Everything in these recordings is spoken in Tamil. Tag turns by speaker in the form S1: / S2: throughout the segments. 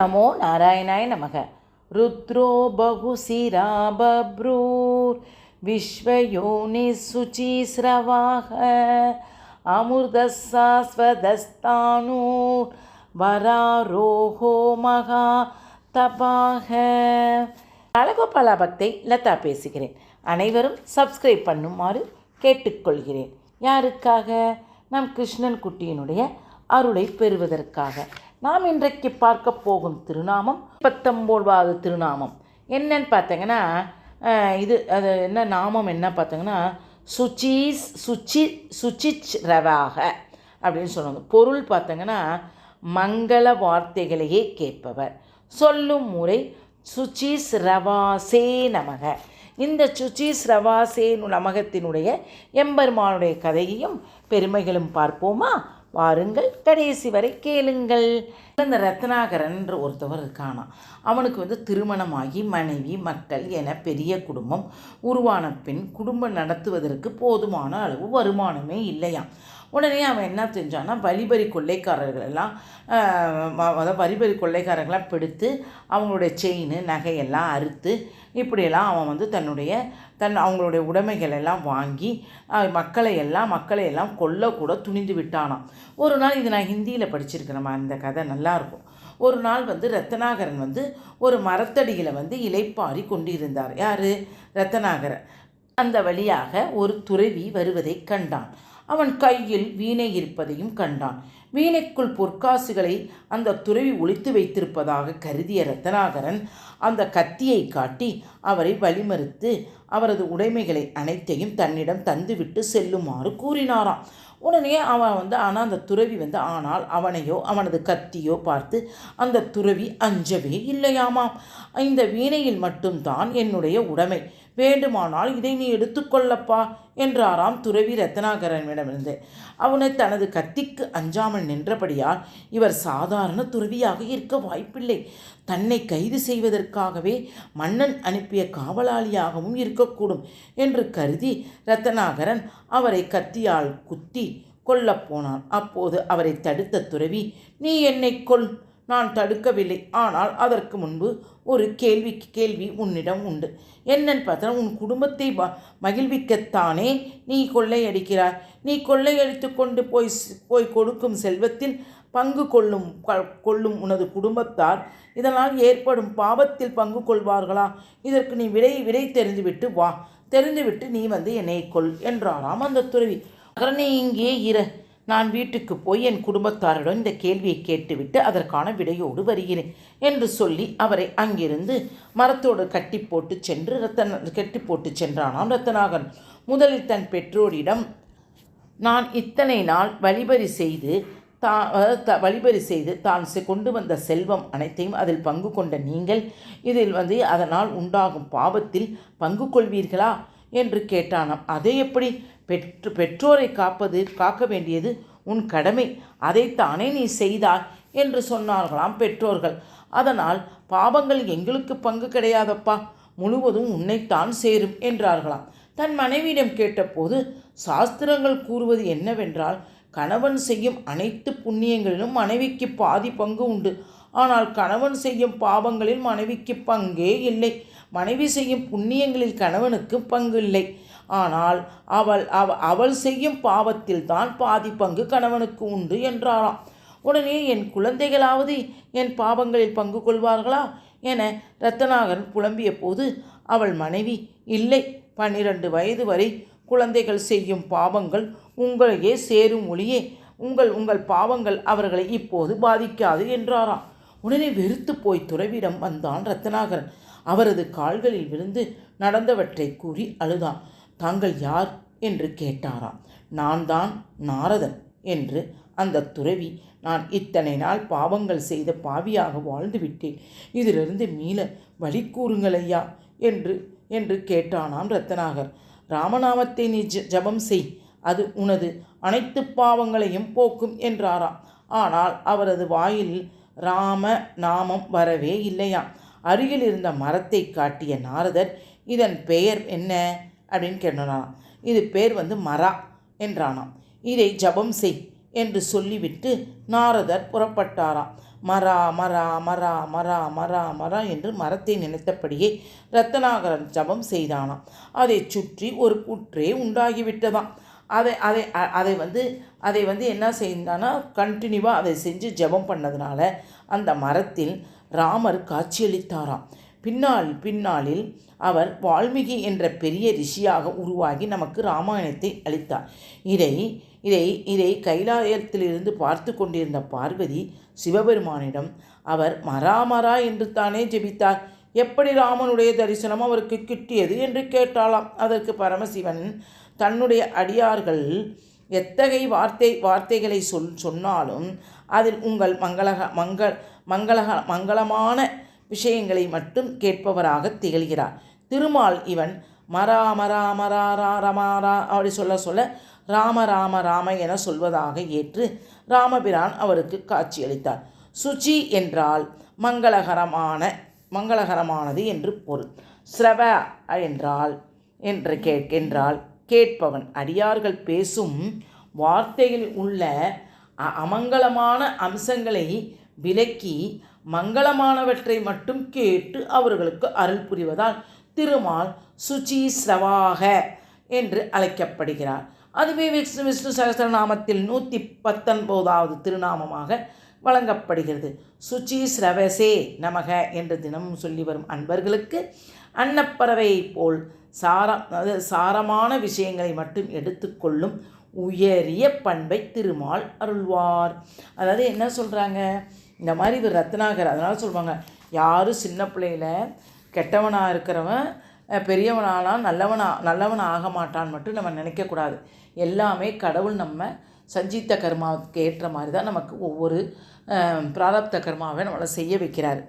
S1: नमो नारायणाय नमः रुद्रो बहुशिरा बभ्रूर् विश्वयोनिशुचिस्रवाः अमृतशाश्वतस्तानूर् वरारोहो மகா தபாக அழகோபாலா பக்தை லதா பேசுகிறேன் அனைவரும் சப்ஸ்கிரைப் பண்ணுமாறு கேட்டுக்கொள்கிறேன் யாருக்காக நம் கிருஷ்ணன் குட்டியினுடைய அருளை பெறுவதற்காக. நாம் இன்றைக்கு பார்க்க போகும் திருநாமம் பத்தொம்போதாவது திருநாமம். என்னன்னு பார்த்தீங்கன்னா இது அது என்ன நாமம் என்ன பார்த்தீங்கன்னா சுச்சீஸ் சுச்சி சுச்சிச் ரவாக அப்படின்னு சொல்லுவாங்க. பொருள் பார்த்தீங்கன்னா மங்கள வார்த்தைகளையே கேட்பவர். சொல்லும் முறை சுச்சீஸ் ரவாசே நமக. இந்த சுச்சீஸ் ரவாசே நமகத்தினுடைய எம்பெருமானுடைய கதையையும் பெருமைகளும் பார்ப்போமா? வாருங்கள். கடைசி வரை கேளுங்கள். இந்த ரத்னாகரன் ஒருத்தவர் இருக்கானா அவனுக்கு வந்து திருமணமாகி மனைவி மக்கள் என பெரிய குடும்பம் உருவான பின் குடும்பம் நடத்துவதற்கு போதுமான அளவு வருமானமே இல்லையாம். உடனே அவன் என்ன செஞ்சான்னா வழிபறி கொள்ளைக்காரர்கள் எல்லாம் அதாவது வழிபறி கொள்ளைக்காரர்களாம் பிடித்து அவங்களுடைய செயின் நகையெல்லாம் அறுத்து இப்படியெல்லாம் அவன் வந்து தன்னுடைய தன் அவங்களுடைய உடைமைகள் எல்லாம் வாங்கி மக்களை எல்லாம் மக்களை எல்லாம் கொல்லக்கூட துணிந்து விட்டானாம். ஒரு நாள் இது நான் ஹிந்தியில் படிச்சிருக்கிறேம்மா அந்த கதை நல்லாயிருக்கும் ஒரு நாள் வந்து ரத்னாகரன் வந்து ஒரு மரத்தடியில் வந்து இலைப்பாரி கொண்டிருந்தார். யார்? ரத்னாகரன் அந்த வழியாக ஒரு துறவி வருவதை கண்டான். அவன் கையில் வீணை இருப்பதையும் கண்டான். வீணைக்குள் பொற்காசுகளை அந்த துறவி ஒழித்து வைத்திருப்பதாக கருதிய ரத்னாகரன் அந்த கத்தியை காட்டி அவரை வழிமறுத்து அவரது உடைமைகளை அனைத்தையும் தன்னிடம் தந்துவிட்டு செல்லுமாறு கூறினாராம். உடனே அவன் வந்து ஆனால் அந்த துறவி வந்து ஆனால் அவனையோ அவனது கத்தியோ பார்த்து அந்த துறவி அஞ்சவே இல்லையாமாம். இந்த வீணையில் மட்டும்தான் என்னுடைய உடைமை. வேண்டுமானால் இதை நீ எடுத்துக்கொள்ளப்பா என்றாராம் துறவி ரத்னாகரனிடமிருந்து. அவனை தனது கத்திக்கு அஞ்சாமல் நின்றபடியால் இவர் சாதாரண துறவியாக இருக்க வாய்ப்பில்லை. தன்னை கைது செய்வதற்காகவே மன்னன் அனுப்பிய காவலாளியாகவும் இருக்கக்கூடும் என்று கருதி ரத்னாகரன் அவரை கத்தியால் குத்தி கொல்லப் போனான். அப்போது அவரை தடுத்த துறவி நீ என்னை கொல் நான் தடுக்கவில்லை. ஆனால் அதற்கு முன்பு ஒரு கேள்விக்கு கேள்வி உன்னிடம் உண்டு. என்னன்னு பார்த்தா உன் குடும்பத்தை ம- மகிழ்விக்கத்தானே நீ கொள்ளையடிக்கிறாய்? நீ கொள்ளையடித்து கொண்டு போய் போய் கொடுக்கும் செல்வத்தில் பங்கு கொள்ளும் க- கொள்ளும் உனது குடும்பத்தார் இதனால் ஏற்படும் பாவத்தில் பங்கு கொள்வார்களா? இதற்கு நீ விடை விடை தெரிந்துவிட்டு வா. தெரிந்துவிட்டு நீ வந்து என்னை கொள் என்றாராம் அந்த துறவி. அகரனே இங்கே இரு. நான் வீட்டுக்கு போய் என் குடும்பத்தாரிடம் இந்த கேள்வியை கேட்டுவிட்டு அதற்கான விடையோடு வருகிறேன் என்று சொல்லி அவரை அங்கிருந்து மரத்தோடு கட்டி போட்டு சென்று ரத்தன கட்டி போட்டு சென்றானாம் ரத்தனாகன் முதலில் தன் பெற்றோரிடம் நான் இத்தனை நாள் வழிபறி செய்து தா த வழிபறி செய்து தான் செ- கொண்டு வந்த செல்வம் அனைத்தையும் அதில் பங்கு கொண்ட நீங்கள் இதில் வந்து அதனால் உண்டாகும் பாவத்தில் பங்கு கொள்வீர்களா? என்று கேட்டானாம். அதை எப்படி? பெற்று பெற்றோரை காப்பது காக்க வேண்டியது உன் கடமை. அதைத்தானே நீ செய்தாய் என்று சொன்னார்களாம் பெற்றோர்கள். அதனால் பாவங்கள் எங்களுக்கு பங்கு கிடையாதப்பா. முழுவதும் உன்னைத்தான் சேரும் என்றார்களாம். தன் மனைவியிடம் கேட்டபோது சாஸ்திரங்கள் கூறுவது என்னவென்றால் கணவன் செய்யும் அனைத்து புண்ணியங்களிலும் மனைவிக்கு பாதி பங்கு உண்டு. ஆனால் கணவன் செய்யும் பாவங்களில் மனைவிக்கு பங்கே இல்லை. மனைவி செய்யும் புண்ணியங்களில் கணவனுக்கு பங்கு இல்லை. ஆனால் அவள் அவ அவள் செய்யும் பாவத்தில் தான் பாதி பங்கு கணவனுக்கு உண்டு என்றாராம் உடனே என் குழந்தைகளாவது என் பாவங்களில் பங்கு கொள்வார்களா? என ரத்தனாகரன் புலம்பிய போது அவள் மனைவி இல்லை. பன்னிரண்டு வயது வரை குழந்தைகள் செய்யும் பாவங்கள் உங்களையே சேரும் ஒளியே. உங்கள் உங்கள் பாவங்கள் அவர்களை இப்போது பாதிக்காது என்றாராம். உடனே வெறுத்து போய் துறவிடம் வந்தான் ரத்னாகரன் அவரது கால்களில் விழுந்து நடந்தவற்றை கூறி அழுதான். தாங்கள் யார்? என்று கேட்டாராம். நான் தான் நாரதன் என்று அந்த துறவி. நான் இத்தனை நாள் பாவங்கள் செய்த பாவியாக வாழ்ந்து விட்டேன் இதிலிருந்து மீள வழி கூறுங்கள் ஐயா என்று என்று கேட்டானாம் ரத்தனாகர். ராமநாமத்தை நீ ஜ- ஜபம் செய். அது உனது அனைத்து பாவங்களையும் போக்கும் என்றாராம். ஆனால் அவரது வாயில் ராம நாமம் வரவே இல்லையாம். அருகில் இருந்த மரத்தை காட்டிய நாரதர் இதன் பெயர் என்ன? அப்படின்னு கேட்டானாம் இது பேர் வந்து மரா என்றானாம். இதை ஜபம் செய் என்று சொல்லிவிட்டு நாரதர் புறப்பட்டாராம். மரா மரா மரா மரா மரா மரா என்று மரத்தை நினைத்தபடியே ரத்தனாகரன் ஜபம் செய்தானாம். அதை சுற்றி ஒரு புற்றே உண்டாகிவிட்டதாம். அதை அதை அதை வந்து அதை வந்து என்ன செய்தானா கண்டினியூவாக அதை செஞ்சு ஜெபம் பண்ணதுனால அந்த மரத்தில் ராமர் காட்சியளித்தாராம். பின்னால் பின்னாளில் அவர் வால்மீகி என்ற பெரிய ரிஷியாக உருவாகி நமக்கு ராமாயணத்தை அளித்தார். இதை இதை இதை கைலாயத்திலிருந்து பார்த்து கொண்டிருந்த பார்வதி சிவபெருமானிடம் அவர் மராமரா என்று தானே ஜெபித்தார். எப்படி ராமனுடைய தரிசனம் அவருக்கு கிட்டியது? என்று கேட்டாளாம். அதற்கு பரமசிவன் தன்னுடைய அடியார்கள் எத்தகைய வார்த்தை வார்த்தைகளை சொல் சொன்னாலும் அதில் உங்கள் மங்களக மங்கள் மங்களக மங்களமான விஷயங்களை மட்டும் கேட்பவராக திகழ்கிறார். திருமால் இவன் மரா மரா மரா ரா ரமாரா அப்படி சொல்ல சொல்ல ராம ராம ராம என சொல்வதாக ஏற்று ராமபிரான் அவருக்கு காட்சியளித்தார். சுச்சி என்றால் மங்களகரமான மங்களகரமானது என்று பொருள். ஸ்ரவ என்றால் என்று கேட்கின்றால் கேட்பவன். அடியார்கள் பேசும் வார்த்தையில் உள்ள அ- அமங்கலமான அம்சங்களை விலக்கி மங்களமானவற்றை மட்டும் கேட்டு அவர்களுக்கு அருள் புரிவதால் திருமால் சுச்சி ஸ்ரவாக என்று அழைக்கப்படுகிறார். அதுவே விஷ்ணு விஷ்ணு சகசரநாமத்தில் நூற்றி பத்தொன்பதாவது திருநாமமாக வழங்கப்படுகிறது. சுச்சி ஸ்ரவசே நமக என்று தினமும் சொல்லி வரும் அன்பர்களுக்கு அன்னப்பறவை போல் சார அதாவது சாரமான விஷயங்களை மட்டும் எடுத்துக்கொள்ளும் உயரிய பண்பை திருமால் அருள்வார். அதாவது என்ன சொல்கிறாங்க இந்த மாதிரி இவர் ரத்னாகர் அதனால் சொல்லுவாங்க யாரும் சின்ன பிள்ளையில் கெட்டவனாக இருக்கிறவன் பெரியவனானால் பெரியவனானா நல்லவனா நல்லவன் ஆக மாட்டான் மட்டும் நம்ம நினைக்கக்கூடாது எல்லாமே கடவுள் நம்ம சஞ்சீத்த கர்மாவுக்கு ஏற்ற மாதிரி தான் நமக்கு ஒவ்வொரு பிராரப்த கர்மாவை நம்மளை செய்ய வைக்கிறாரு.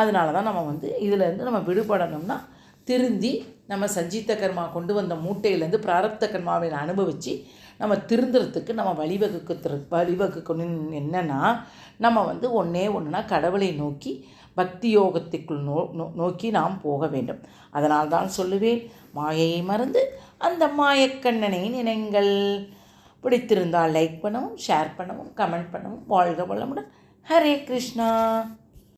S1: அதனால தான் நம்ம வந்து இதிலேருந்து நம்ம விடுபடணும்னா திருந்தி நம்ம சஞ்சீத்த கர்மா கொண்டு வந்த மூட்டையிலேருந்து பிராரப்த கர்மாவை அனுபவித்து நம்ம திருந்துறதுக்கு நம்ம வழிவகுக்கு வழிவகுக்கணும் என்னென்னா நம்ம வந்து ஒன்றே ஒன்றுனா கடவுளை நோக்கி பக்தி யோகத்துக்குள் நோ நோ- நோக்கி நாம் போக வேண்டும். அதனால் தான் சொல்லுவேன் மாயையை மறந்து அந்த மாயக்கண்ணனை நினைங்கள். பிடித்திருந்தால் லைக் பண்ணவும் ஷேர் பண்ணவும் கமெண்ட் பண்ணவும் வாழ்க வளமுடன். ஹரே கிருஷ்ணா.